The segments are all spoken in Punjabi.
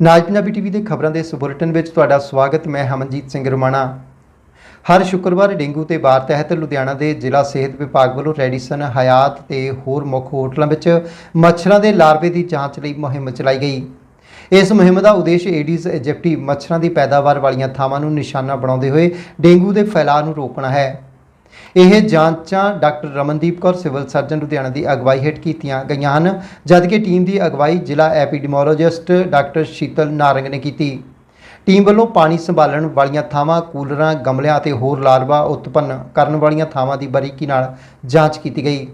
ਨਾਜ ਪੰਜਾਬੀ ਟੀਵੀ ਦੇ ਖਬਰਾਂ ਦੇ ਇਸ ਬੁਲੇਟਿਨ ਵਿੱਚ ਤੁਹਾਡਾ ਸਵਾਗਤ, ਮੈਂ ਹਮਨਜੀਤ ਸਿੰਘ ਰਮਾਣਾ। ਹਰ ਸ਼ੁੱਕਰਵਾਰ ਡੇਂਗੂ ਤੇ ਵਾਰ ਤਹਿਤ ਲੁਧਿਆਣਾ ਦੇ ਜ਼ਿਲ੍ਹਾ ਸਿਹਤ ਵਿਭਾਗ ਵੱਲੋਂ ਰੈਡੀਸਨ ਹਯਾਤ ਤੇ ਹੋਰ ਮੁੱਖ ਹੋਟਲਾਂ ਵਿੱਚ ਮੱਛਰਾਂ ਦੇ ਲਾਰਵੇ ਦੀ ਜਾਂਚ ਲਈ ਮੁਹਿੰਮ ਚਲਾਈ ਗਈ। ਇਸ ਮੁਹਿੰਮ ਦਾ ਉਦੇਸ਼ ਏਡੀਜ਼ ਇਜਿਪਟੀ ਮੱਛਰਾਂ ਦੀ ਪੈਦਾਵਾਰ ਵਾਲੀਆਂ ਥਾਵਾਂ ਨੂੰ ਨਿਸ਼ਾਨਾ ਬਣਾਉਂਦੇ ਹੋਏ ਡੇਂਗੂ ਦੇ ਫੈਲਾਅ ਨੂੰ ਰੋਕਣਾ ਹੈ। ਇਹ ਜਾਂਚਾਂ doctor Ramandeep Kaur, civil surgeon Ludhiana ਦੀ ਅਗਵਾਈ ਹੇਠ ਕੀਤੀਆਂ ਗਈਆਂ ਹਨ, ਜਦਕਿ ਟੀਮ ਦੀ ਅਗਵਾਈ ਜ਼ਿਲ੍ਹਾ ਐਪੀਡੀਮੋਲੋਜਿਸਟ ਡਾਕਟਰ ਸ਼ੀਤਲ ਨਾਰੰਗ ਨੇ ਕੀਤੀ। ਟੀਮ ਵੱਲੋਂ ਪਾਣੀ ਸੰਭਾਲਣ ਵਾਲੀਆਂ ਥਾਵਾਂ, ਕੂਲਰਾਂ, ਗਮਲਿਆਂ ਅਤੇ ਹੋਰ ਲਾਰਵਾ ਉਤਪੰਨ ਕਰਨ ਵਾਲੀਆਂ ਥਾਵਾਂ ਦੀ ਬਰੀਕੀ ਨਾਲ ਜਾਂਚ ਕੀਤੀ ਗਈ।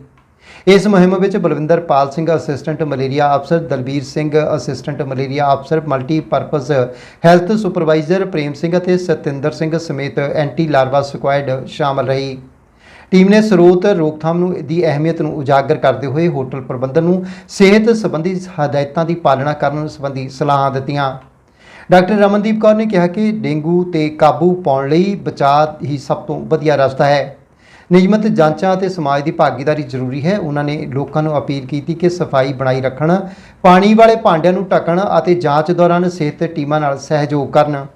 ਇਸ ਮੁਹਿੰਮ ਵਿੱਚ ਬਲਵਿੰਦਰ ਪਾਲ ਸਿੰਘ, ਅਸਿਸਟੈਂਟ ਮਲੇਰੀਆ ਅਫਸਰ ਦਲਬੀਰ ਸਿੰਘ, ਅਸਿਸਟੈਂਟ ਮਲੇਰੀਆ ਅਫਸਰ multipurpose health supervisor Prem Singh ਅਤੇ ਸਤਿੰਦਰ ਸਿੰਘ ਸਮੇਤ ਐਂਟੀ ਲਾਰਵਾ ਸਕੁਐਡ ਸ਼ਾਮਲ ਰਹੀ। ਟੀਮ ਨੇ ਸਰੋਤ ਰੋਕਥਾਮ ਨੂੰ ਦੀ ਅਹਿਮੀਅਤ ਨੂੰ ਉਜਾਗਰ ਕਰਦੇ ਹੋਏ ਹੋਟਲ ਪ੍ਰਬੰਧਨ ਨੂੰ ਸਿਹਤ ਸੰਬੰਧੀ ਹਦਾਇਤਾਂ ਦੀ ਪਾਲਣਾ ਕਰਨ ਸੰਬੰਧੀ ਸਲਾਹਾਂ ਦਿੱਤੀਆਂ। ਡਾਕਟਰ ਰਮਨਦੀਪ ਕੌਰ ਨੇ ਕਿਹਾ ਕਿ ਡੇਂਗੂ ਤੇ ਕਾਬੂ ਪਾਉਣ ਲਈ ਬਚਾਅ ਹੀ ਸਭ ਤੋਂ ਵਧੀਆ ਰਸਤਾ ਹੈ। ਨਿਯਮਤ ਜਾਂਚਾਂ ਅਤੇ ਸਮਾਜ ਦੀ ਭਾਗੀਦਾਰੀ ਜ਼ਰੂਰੀ ਹੈ। ਉਹਨਾਂ ਨੇ ਲੋਕਾਂ ਨੂੰ ਅਪੀਲ ਕੀਤੀ ਕਿ ਸਫ਼ਾਈ ਬਣਾਈ ਰੱਖਣ, ਪਾਣੀ ਵਾਲੇ ਭਾਂਡਿਆਂ ਨੂੰ ਢੱਕਣ ਅਤੇ ਜਾਂਚ ਦੌਰਾਨ ਸਿਹਤ ਟੀਮਾਂ ਨਾਲ ਸਹਿਯੋਗ ਕਰਨ।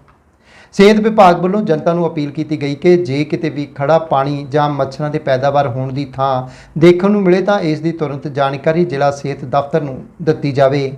ਸਿਹਤ ਵਿਭਾਗ ਵੱਲੋਂ ਜਨਤਾ ਨੂੰ ਅਪੀਲ ਕੀਤੀ ਗਈ ਕਿ ਜੇ ਕਿਤੇ ਵੀ ਖੜਾ ਪਾਣੀ ਜਾਂ ਮੱਛਰਾਂ ਦੇ ਪੈਦਾਵਾਰ ਹੋਣ ਦੀ ਥਾਂ ਦੇਖਣ ਨੂੰ ਮਿਲੇ ਤਾਂ ਇਸ ਦੀ ਤੁਰੰਤ ਜਾਣਕਾਰੀ ਜ਼ਿਲ੍ਹਾ ਸਿਹਤ ਦਫ਼ਤਰ ਨੂੰ ਦਿੱਤੀ ਜਾਵੇ।